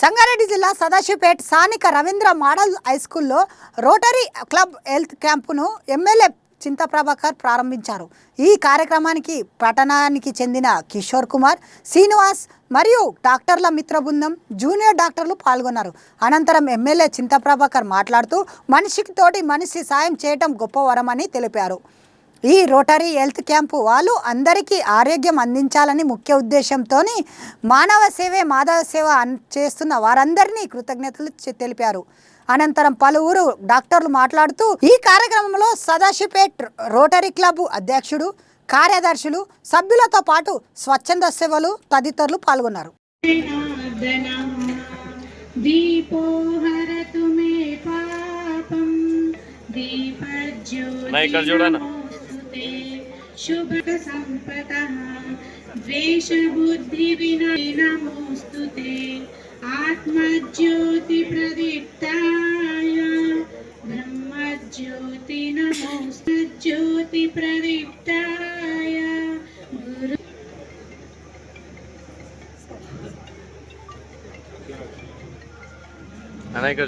సంగారెడ్డి జిల్లా సదాశివపేట్ స్థానిక Ravindra model high స్కూల్లో రోటరీ క్లబ్ హెల్త్ క్యాంపును ఎమ్మెల్యే చింత ప్రభాకర్ ప్రారంభించారు. ఈ కార్యక్రమానికి పట్టణానికి చెందిన కిషోర్ కుమార్ శ్రీనివాస్ మరియు డాక్టర్ల మిత్ర బృందం జూనియర్ డాక్టర్లు పాల్గొన్నారు. అనంతరం ఎమ్మెల్యే చింత ప్రభాకర్ మాట్లాడుతూ మనిషికి తోటి మనిషి సాయం చేయటం గొప్ప వరమని తెలిపారు. ఈ రోటరీ హెల్త్ క్యాంపు వాళ్ళు అందరికీ ఆరోగ్యం అందించాలని ముఖ్య ఉద్దేశంతో మానవ సేవే మాధవ సేవ చేస్తున్న వారందరినీ కృతజ్ఞతలు తెలిపారు. అనంతరం పలువురు డాక్టర్లు మాట్లాడుతూ ఈ కార్యక్రమంలో సదాశిపేట్ రోటరీ క్లబ్ అధ్యక్షుడు కార్యదర్శులు సభ్యులతో పాటు స్వచ్ఛంద సేవలు తదితరులు పాల్గొన్నారు. దీపోహరతుమే పాపం దీపజ్యోతి मे पापम् नाही, इकडे जोडा ना. दीपज्योतिनमोऽस्तुते शुभसम्पतः द्वेषबुद्धिविनये नमोऽस्तु ते आत्मज्योतिप्रदीप्ताय ब्रह्मज्योति नमोऽस्तु ज्योतिप्रदीप्ताय गुरु అన్న ఇక్కడ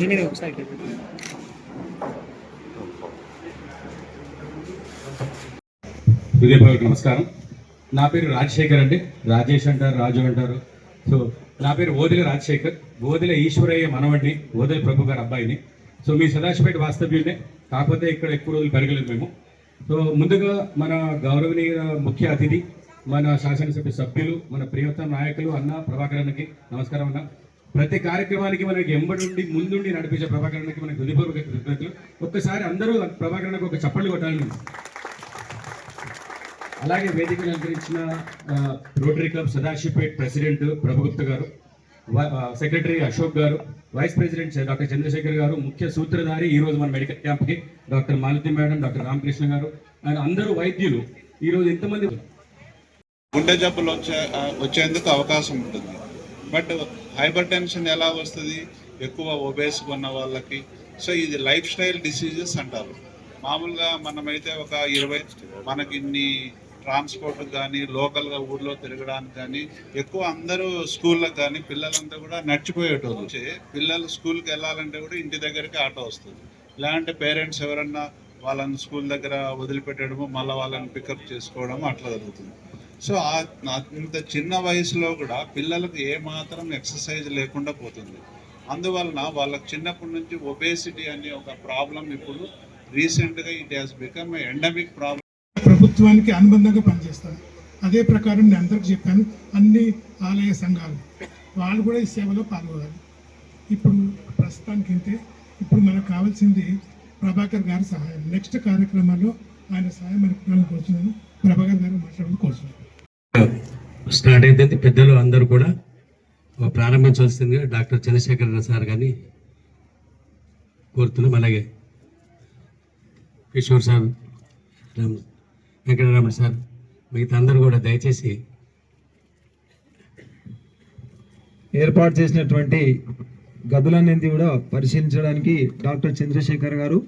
చూడన్న హృదయపూర్వక నమస్కారం. నా పేరు రాజశేఖర్ అండి. రాజేష్ అంటారు రాజు అంటారు. సో నా పేరు ఓదిల రాజశేఖర్. ఓదిల ఈశ్వరయ్య మనవడిని ఓదిల ప్రభు గారి అబ్బాయిని. సో మీ సదాశివపేట వాస్తవ్యులనే కాకపోతే ఇక్కడ ఎక్కువ రోజులు పెరగలేదు మేము. సో ముందుగా మన గౌరవనీయ ముఖ్య అతిథి మన శాసనసభ సభ్యులు మన ప్రియతమ నాయకులు అన్న ప్రభాకరన్నకి నమస్కారం అన్న. ప్రతి కార్యక్రమానికి మనకి ఎంబడుండి ముందుండి నడిపించే ప్రభాకరణకి మనకి హృదయపూర్వక కృతజ్ఞతలు. ఒక్కసారి అందరూ ప్రభాకరణకు ఒక చప్పట్లు కొట్టాలని. అలాగే వేదికను అలంకరించిన Rotary club Sadashivpet president Prabhugupta గారు secretary Ashok garu vice president doctor Chandrasekhar గారు ముఖ్య సూత్రధారి ఈ రోజు మన మెడికల్ క్యాంప్కి doctor Malathi madam doctor Ramakrishna గారు అండ్ అందరూ వైద్యులు. ఈ రోజు ఎంతమంది గుండె జబ్బులు వచ్చే వచ్చేందుకు అవకాశం ఉంటుంది. బట్ హైపర్ టెన్షన్ ఎలా వస్తుంది? ఎక్కువ ఒబేస్ ఉన్న వాళ్ళకి. సో ఇది లైఫ్ స్టైల్ డిసీజెస్ అంటారు. మామూలుగా మనమైతే ఒక ఇరవై మనకి ఇన్ని ట్రాన్స్పోర్ట్ కానీ లోకల్గా ఊర్లో తిరగడానికి కానీ ఎక్కువ అందరూ స్కూళ్ళకి కానీ పిల్లలంతా కూడా నడిచిపోయేటోళ్ళు. వచ్చి పిల్లలు స్కూల్కి వెళ్ళాలంటే కూడా ఇంటి దగ్గరికి ఆటో వస్తుంది. ఇలాంటి పేరెంట్స్ ఎవరన్నా వాళ్ళని స్కూల్ దగ్గర వదిలిపెట్టడము మళ్ళీ వాళ్ళని పికప్ చేసుకోవడం అట్లా జరుగుతుంది. సో ఆ- ఇంత చిన్న వయసులో కూడా పిల్లలకు ఏమాత్రం ఎక్సర్సైజ్ లేకుండా పోతుంది. అందువలన వాళ్ళకి చిన్నప్పటి నుంచి ఒబేసిటీ అనే ఒక ప్రాబ్లం ఇప్పుడు రీసెంట్గా it has become endemic problem. ప్రభుత్వానికి అనుబంధంగా పనిచేస్తారు. అదే ప్రకారం నేను అందరికి చెప్పాను అన్ని ఆలయ సంఘాలు వాళ్ళు కూడా ఈ సేవలో పాల్గొనాలి. ఇప్పుడు ప్రస్తుతానికి ఇంతే ఇప్పుడు మనకు కావాల్సింది ప్రభాకర్ గారి సహాయం. నెక్స్ట్ కార్యక్రమాల్లో ఆయన సహాయం మనకు కోరుతున్నాను ప్రభాకర్ గారు మాట్లాడడం కోరుతున్నాను స్టార్ట్ అయితే పెద్దలు అందరూ కూడా ప్రారంభించవలసిందిగా డాక్టర్ చంద్రశేఖర్ సార్ కానీ కోరుతున్నాం. అలాగే కిషోర్ సార్ రామ్ వెంకటరామన్ సార్ మిగతా అందరూ కూడా దయచేసి ఏర్పాటు చేసినటువంటి గదులన్నింటి కూడా పరిశీలించడానికి డాక్టర్ చంద్రశేఖర్ గారు